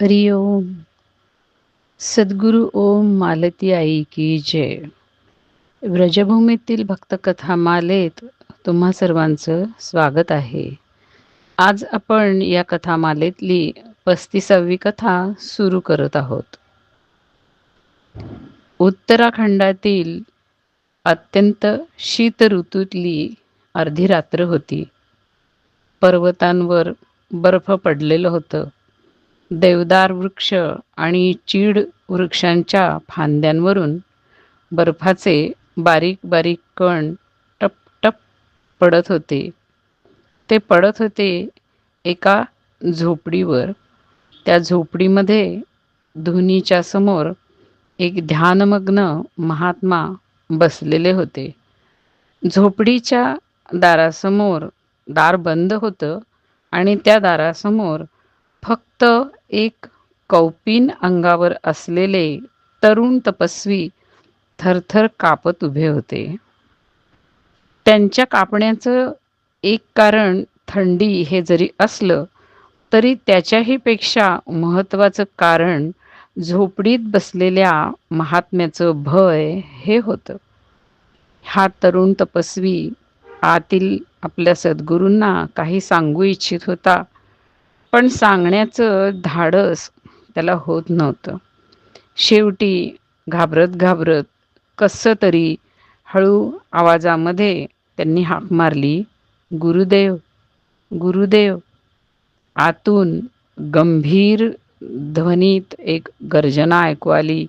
हरि ओम। सद्गुरु ओम मालती आई की जय। व्रजभूमीतील भक्तकथा मालेत तुम्हा सर्वांचं स्वागत आहे। आज आपण या कथामालेतली पस्तीसावी कथा सुरू करत आहोत। उत्तराखंडातील अत्यंत शीत ऋतूतली अर्धी रात्र होती। पर्वतांवर बर्फ पडलेलं होतं। देवदार वृक्ष आणि चीड वृक्षांच्या फांद्यांवरून बर्फाचे बारीक बारीक कण टप टप पडत होते. ते पडत होते एका झोपडीवर. त्या झोपडीमध्ये धुनीच्या समोर एक ध्यानमग्न महात्मा बसलेले होते. झोपडीच्या दारासमोर दार बंद होतं आणि त्या दारासमोर फक्त एक कौपीन अंगावर असलेले तरुण तपस्वी थरथर कापत उभे होते. त्यांच्या कापण्याचं एक कारण थंडी हे जरी असलं तरी त्याच्याही पेक्षा महत्त्वाचं कारण झोपडीत बसलेल्या महात्म्याचं भय हे होतं. हा तरुण तपस्वी आतील आपल्या सद्गुरूंना काही सांगू इच्छित होता. पण सांगण्याचं धाडस त्याला होत नव्हतं. शेवटी घाबरत घाबरत कसं तरी हळू आवाजामध्ये त्यांनी हाक मारली गुरुदेव गुरुदेव. आतून गंभीर ध्वनीत एक गर्जना ऐकू आली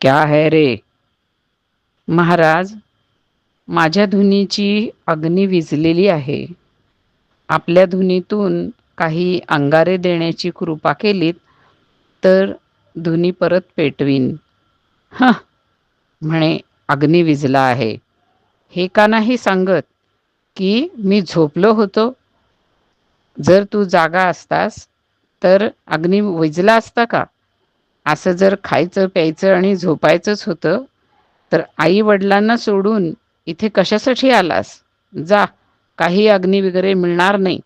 क्या है रे? महाराज माझ्या धुनीची अग्नी विजलेली आहे. आपल्या धुनीतून काही अंगारे देण्याची कृपा केलीत तर धुनी परत पेटवीन. ह म्हणे अग्नी विजला आहे. हे का नाही सांगत की मी झोपलो होतो? जर तू जागा असतास तर अग्नी विजला असता का? असं जर खायचं प्यायचं आणि झोपायचंच होतं तर आई वडिलांना सोडून इथे कशासाठी आलास? जा काही अग्नी वगैरे मिळणार नाही.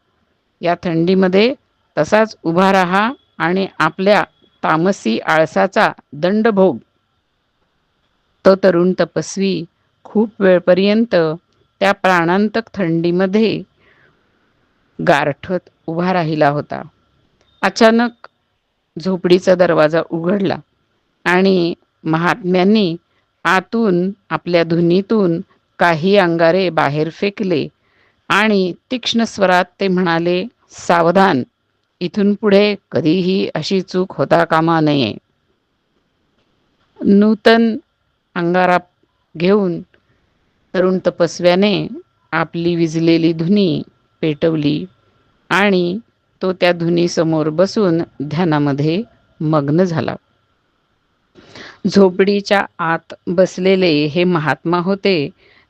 या थंडीमध्ये तसाच उभा राहा आणि आपल्या तामसी आळसाचा दंड भोग तो तरुण तपस्वी खूप वेळपर्यंत त्या प्राणांतक थंडीमध्ये गारठत उभा राहिला होता. अचानक झोपडीचा दरवाजा उघडला आणि महात्म्यांनी आतून आपल्या धुनीतून काही अंगारे बाहेर फेकले. आणि तीक्ष्ण स्वरात ते म्हणाले सावधान इथून पुढे कधीही अशी चूक होता कामा नये. नूतन अंगारा घेऊन तरुण तपस्व्याने आपली विजलेली धुनी पेटवली आणि तो त्या धुनीसमोर बसून ध्यानामध्ये मग्न झाला. झोपडीच्या आत बसलेले हे महात्मा होते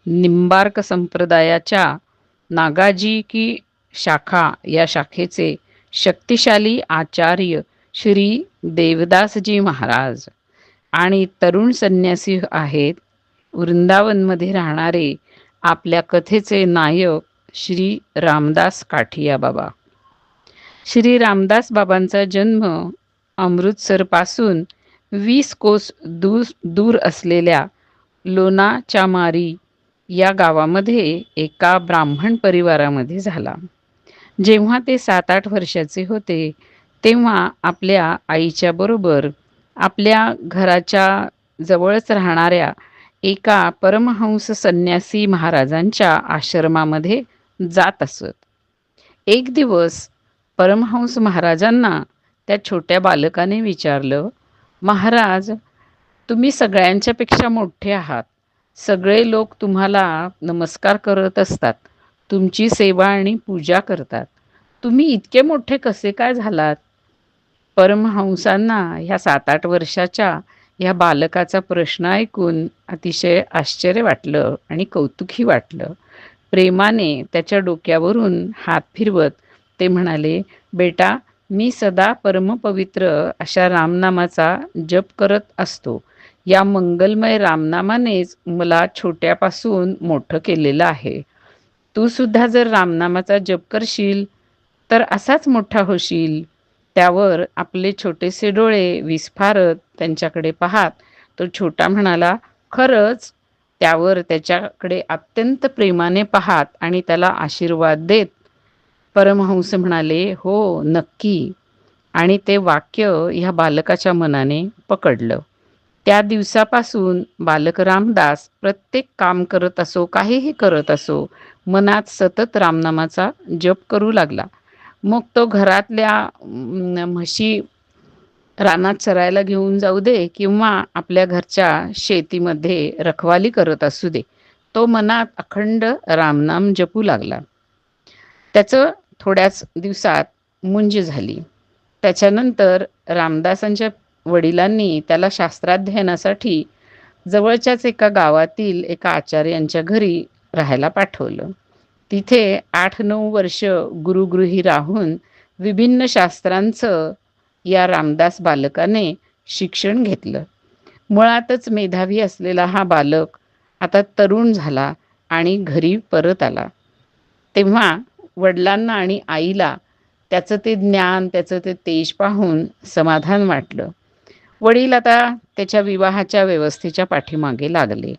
निंबार्क संप्रदायाच्या नागाजी की शाखा या शाखेचे शक्तिशाली आचार्य श्री देवदासजी महाराज आणि तरुण संन्यासी आहेत वृंदावनमध्ये राहणारे आपल्या कथेचे नायक श्री रामदास काठिया बाबा. श्री रामदास बाबांचा जन्म अमृतसरपासून वीस कोस दूर दूर असलेल्या लोणाचामारी या गावामध्ये एका ब्राह्मण परिवारामध्ये झाला. जेव्हा ते सात आठ वर्षाचे होते तेव्हा आपल्या आईच्या बरोबर आपल्या घराच्या जवळच राहणाऱ्या एका परमहंस संन्यासी महाराजांच्या आश्रमामध्ये जात असत. एक दिवस परमहंस महाराजांना त्या छोट्या बालकाने विचारलं महाराज तुम्ही सगळ्यांच्यापेक्षा मोठे आहात. सगळे लोक तुम्हाला नमस्कार करत असतात. तुमची सेवा आणि पूजा करतात. तुम्ही इतके मोठे कसे काय झालात? परमहंसांना ह्या सात आठ वर्षाच्या ह्या बालकाचा प्रश्न ऐकून अतिशय आश्चर्य वाटलं आणि कौतुकही वाटलं. प्रेमाने त्याच्या डोक्यावरून हात फिरवत ते म्हणाले बेटा मी सदा परमपवित्र अशा रामनामाचा जप करत असतो. या मंगलमय रामनामानेच मला छोट्यापासून मोठं केलेलं आहे. तू सुद्धा जर रामनामाचा जप करशील तर असाच मोठा होशील. त्यावर आपले छोटेसे डोळे विस्फारत त्यांच्याकडे पाहात. तो छोटा म्हणाला खरंच? त्यावर त्याच्याकडे अत्यंत प्रेमाने पाहात आणि त्याला आशीर्वाद देत परमहंस म्हणाले हो नक्की. आणि ते वाक्य ह्या बालकाच्या मनाने पकडलं. त्या दिवसापासून बालक रामदास प्रत्येक काम करत असो काहीही करत असो मनात सतत रामनामाचा जप करू लागला. मग तो घरातल्या म्हशी रानात चरायला घेऊन जाऊ दे किंवा आपल्या घरच्या शेतीमध्ये रखवाली करत असू दे तो मनात अखंड रामनाम जपू लागला. त्याचं थोड्याच दिवसात मुंज झाली. त्याच्यानंतर रामदासांच्या वडिलांनी त्याला शास्त्राध्ययनासाठी जवळच्याच एका गावातील एका आचार्यांच्या घरी राहायला पाठवलं. तिथे आठ नऊ वर्ष गुरुगृही राहून विभिन्न शास्त्रांचं या रामदास बालकाने शिक्षण घेतलं. मुळातच मेधावी असलेला हा बालक आता तरुण झाला आणि घरी परत आला. तेव्हा वडिलांना आणि आईला त्याचं ते ज्ञान त्याचं ते तेज पाहून समाधान वाटलं. वडील आता त्याच्या विवाहाच्या व्यवस्थेच्या पाठीमागे लागले.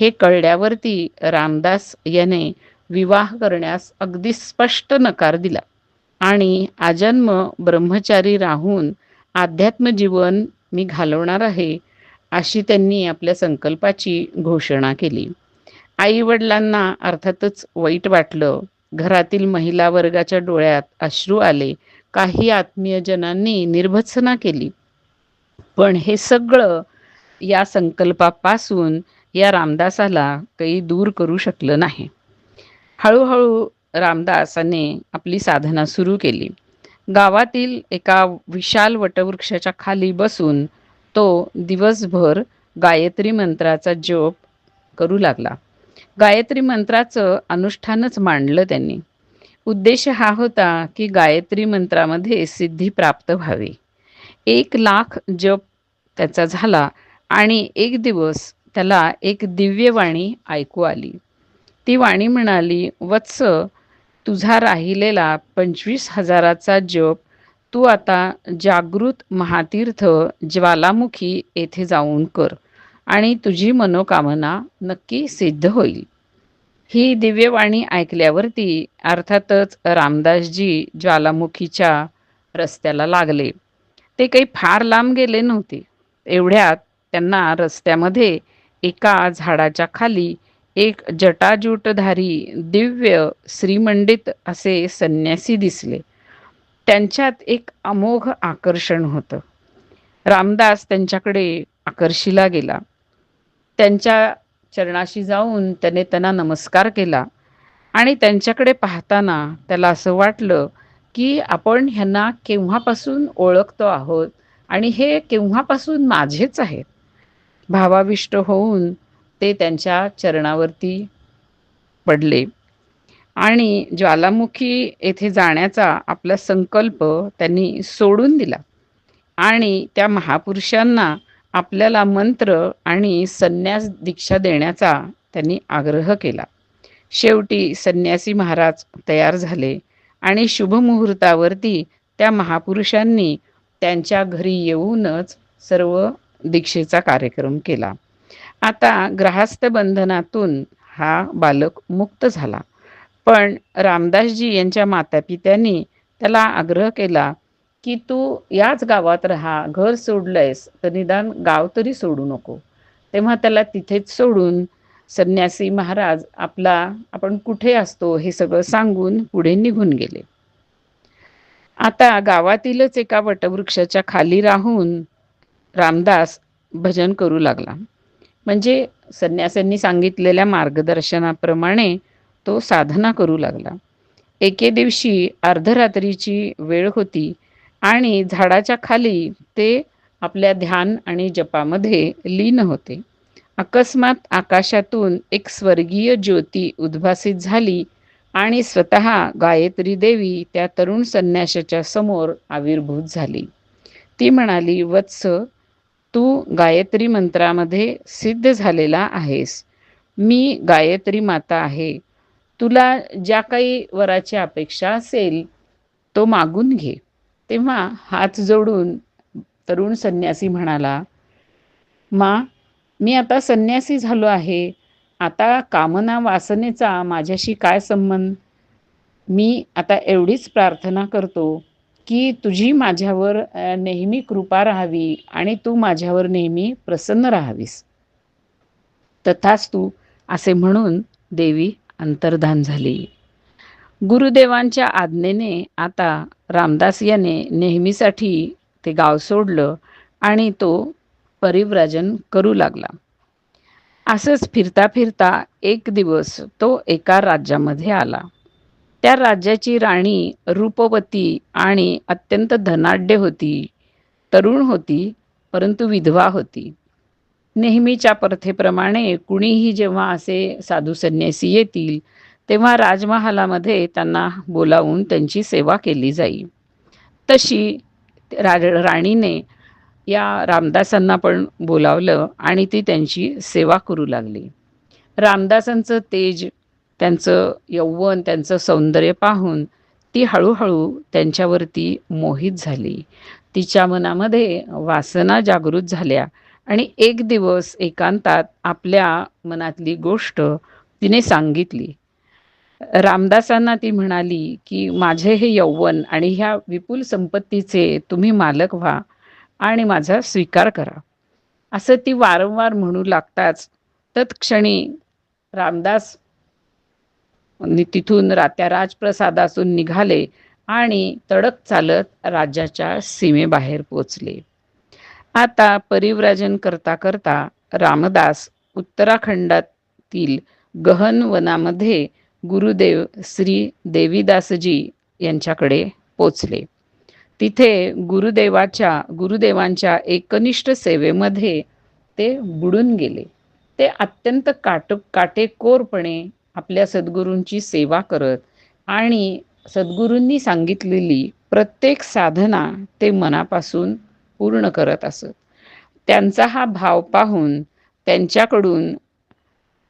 हे कळल्यावरती रामदास याने विवाह करण्यास अगदी स्पष्ट नकार दिला आणि आजन्म ब्रह्मचारी राहून आध्यात्म जीवन मी घालवणार आहे अशी त्यांनी आपल्या संकल्पाची घोषणा केली. आई वडिलांना अर्थातच वाईट वाटलं. घरातील महिला वर्गाच्या डोळ्यात अश्रू आले. काही आत्मीयजनांनी निर्भत्सना केली. पण हे सगळं या संकल्पापासून या रामदासाला काही दूर करू शकलं नाही. हळूहळू रामदासाने आपली साधना सुरू केली. गावातील एका विशाल वटवृक्षाच्या खाली बसून तो दिवसभर गायत्री मंत्राचा जप करू लागला. गायत्री मंत्राचं अनुष्ठानच मांडलं त्यांनी. उद्देश हा होता की गायत्री मंत्रामध्ये सिद्धी प्राप्त व्हावी. एक लाख जप त्याचा झाला आणि एक दिवस त्याला एक दिव्यवाणी ऐकू आली. ती वाणी म्हणाली वत्स तुझा राहिलेला पंचवीस हजाराचा जप तू आता जागृत महातीर्थ ज्वालामुखी येथे जाऊन कर आणि तुझी मनोकामना नक्की सिद्ध होईल. ही दिव्यवाणी ऐकल्यावरती अर्थातच रामदासजी ज्वालामुखीच्या रस्त्याला लागले. ते काही फार लांब गेले नव्हते. एवढ्यात त्यांना रस्त्यामध्ये एका झाडाच्या खाली एक जटाजूटधारी दिव्य श्रीमंडित असे संन्यासी दिसले. त्यांच्यात एक अमोघ आकर्षण होतं. रामदास त्यांच्याकडे आकर्षीला गेला. त्यांच्या चरणाशी जाऊन त्याने त्यांना नमस्कार केला आणि त्यांच्याकडे पाहताना त्याला असं वाटलं की आपण ह्यांना केव्हापासून ओळखतो आहोत आणि हे केव्हापासून माझेच आहेत? भावाविष्ट होऊन ते त्यांच्या चरणावरती पडले. आणि ज्वालामुखी येथे जाण्याचा आपला संकल्प त्यांनी सोडून दिला. आणि त्या महापुरुषांना आपल्याला मंत्र आणि संन्यास दीक्षा देण्याचा त्यांनी आग्रह केला. शेवटी संन्यासी महाराज तयार झाले. आणि शुभमुहूर्तावरती त्या महापुरुषांनी त्यांच्या घरी येऊनच सर्व दीक्षेचा कार्यक्रम केला. आता ग्रहास्थ बंधनातून हा बालक मुक्त झाला. पण रामदासजी यांच्या मातापित्यांनी त्याला आग्रह केला की तू याच गावात राहा घर सोडलंयस तर निदान गाव तरी सोडू नको. तेव्हा त्याला तिथेच सोडून संन्यासी महाराज आपला आपण कुठे असतो हे सगळं सांगून पुढे निघून गेले. आता गावातीलच एका वटवृक्षाच्या खाली राहून रामदास भजन करू लागला. म्हणजे संन्यासांनी सांगितलेल्या मार्गदर्शनाप्रमाणे तो साधना करू लागला. एके दिवशी अर्धरात्रीची वेळ होती आणि झाडाच्या खाली ते आपल्या ध्यान आणि जपामध्ये लीन होते. अकस्मात आकाशातून एक स्वर्गीय ज्योती उद्भासित झाली आणि स्वतः गायत्री देवी त्या तरुण संन्याशाच्या समोर आविर्भूत झाली. ती म्हणाली वत्स तू गायत्री मंत्रामध्ये सिद्ध झालेला आहेस. मी गायत्री माता आहे. तुला ज्या काही वराची अपेक्षा असेल तो मागून घे. तेव्हा हात जोडून तरुण संन्यासी म्हणाला मा मी आता संन्यासी झालो आहे. आता कामना वासनेचा माझ्याशी काय संबंध? मी आता एवढीच प्रार्थना करतो की तुझी माझ्यावर नेहमी कृपा राहावी आणि तू माझ्यावर नेहमी प्रसन्न राहावीस. तथाच तू असे म्हणून देवी अंतर्धान झाली. गुरुदेवांच्या आज्ञेने आता रामदास याने नेहमीसाठी ते गाव सोडलं आणि तो परिव्राजन करू लागला. असंच फिरता फिरता एक दिवस तो एका राज्यामध्ये आला. त्या राज्याची राणी रूपवती आणि अत्यंत धनाढ्य होती तरुण होती परंतु विधवा होती. नेहमीच्या प्रथेप्रमाणे कुणीही जेव्हा असे साधू संन्यासी येतील तेव्हा राजमहालामध्ये त्यांना बोलावून त्यांची सेवा केली जाई. तशी राज राणीने या रामदासांना पण बोलावलं आणि ती त्यांची सेवा करू लागली. रामदासांचं तेज त्यांचं यौवन त्यांचं सौंदर्य पाहून ती हळूहळू त्यांच्यावरती मोहित झाली. तिच्या मनामध्ये वासना जागृत झाल्या आणि एक दिवस एकांतात आपल्या मनातली गोष्ट तिने सांगितली. रामदासांना ती म्हणाली की माझे हे यौवन आणि ह्या विपुल संपत्तीचे तुम्ही मालक व्हा. आणि माझा स्वीकार करा. असं ती वारंवार म्हणू लागताच तत्क्षणी रामदास तिथून रात्या राजप्रसादातून निघाले आणि तडक चालत राज्याच्या सीमेबाहेर पोचले. आता परिव्राजन करता करता रामदास उत्तराखंडातील गहन वनामध्ये गुरुदेव श्री देवीदासजी यांच्याकडे पोचले. तिथे गुरुदेवाच्या गुरुदेवांच्या एकनिष्ठ सेवेमध्ये ते बुडून गेले. ते अत्यंत काट काटेकोरपणे आपल्या सद्गुरूंची सेवा करत आणि सद्गुरूंनी सांगितलेली प्रत्येक साधना ते मनापासून पूर्ण करत असत. त्यांचा हा भाव पाहून त्यांच्याकडून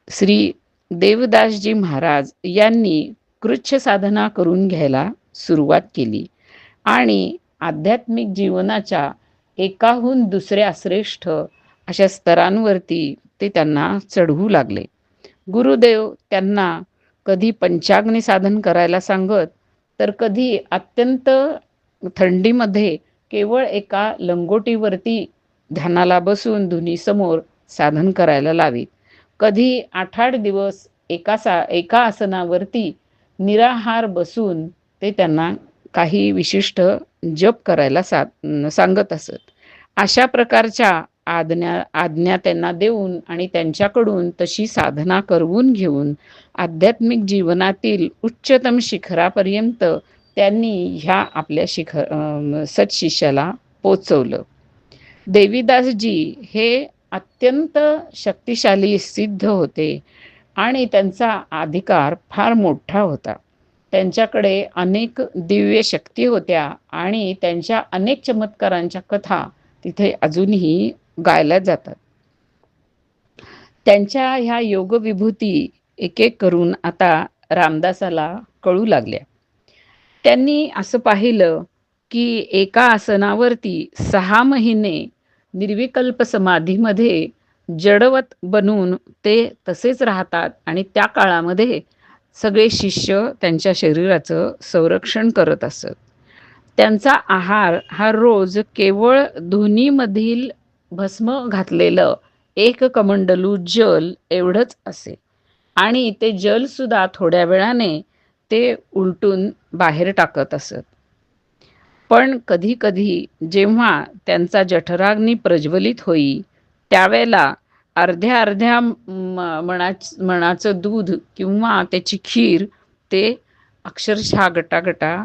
श्री देवदासजी महाराज यांनी कृच्छ साधना करून घ्यायला सुरुवात केली. आणि आध्यात्मिक जीवनाच्या एकाहून दुसऱ्या श्रेष्ठ अशा स्तरांवरती ते त्यांना चढवू लागले. गुरुदेव त्यांना कधी पंचाग्नी साधन करायला सांगत तर कधी अत्यंत थंडीमध्ये केवळ एका लंगोटीवरती ध्यानाला बसून धुनीसमोर साधन करायला लावीत. कधी आठ आठ दिवस एका सा एका आसनावरती निराहार बसून ते त्यांना काही विशिष्ट जप करायला सा सांगत असत. अशा प्रकारच्या आज्ञा आज्ञा त्यांना देऊन आणि त्यांच्याकडून तशी साधना करवून घेऊन आध्यात्मिक जीवनातील उच्चतम शिखरापर्यंत त्यांनी ह्या आपल्या शिखर सत्शिष्याला पोचवलं. देवीदासजी हे अत्यंत शक्तिशाली सिद्ध होते आणि त्यांचा अधिकार फार मोठा होता. त्यांच्याकडे अनेक दिव्य शक्ती होत्या आणि त्यांच्या अनेक चमत्कारांच्या कथा तिथे अजूनही गायल्या जातात. त्यांच्या ह्या योगविभूती एक एक करून आता रामदासाला कळू लागल्या. त्यांनी असं पाहिलं की एका आसनावरती सहा महिने निर्विकल्प समाधीमध्ये जडवत बनून ते तसेच राहतात आणि त्या काळामध्ये सगळे शिष्य त्यांच्या शरीराचं संरक्षण करत असत. त्यांचा आहार हा रोज केवळ धुनीमधील भस्म घातलेलं एक कमंडलू जल एवढंच असे. आणि ते जलसुद्धा थोड्या वेळाने ते उलटून बाहेर टाकत असत. पण कधी कधी जेव्हा त्यांचा जठराग्नी प्रज्वलित होई त्यावेळेला अर्ध्या अर्ध्या मणाच मणाचं दूध किंवा त्याची खीर ते अक्षरशः गटागटा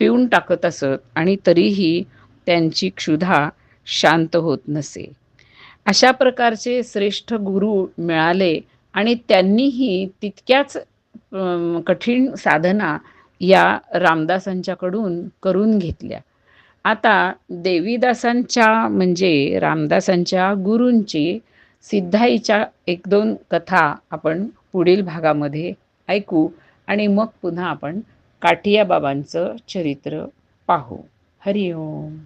पिऊन टाकत असत आणि तरीही त्यांची क्षुधा शांत होत नसे. अशा प्रकारचे श्रेष्ठ गुरु मिळाले आणि त्यांनीही तितक्याच कठीण साधना या रामदासांच्याकडून करून घेतल्या. आता देवीदासांच्या म्हणजे रामदासांच्या गुरूंची सिद्धाईच्या एक दोन कथा आपण पुढील भागामध्ये ऐकू आणि मग पुन्हा आपण काठिया बाबांचं चरित्र पाहू. हरिओम.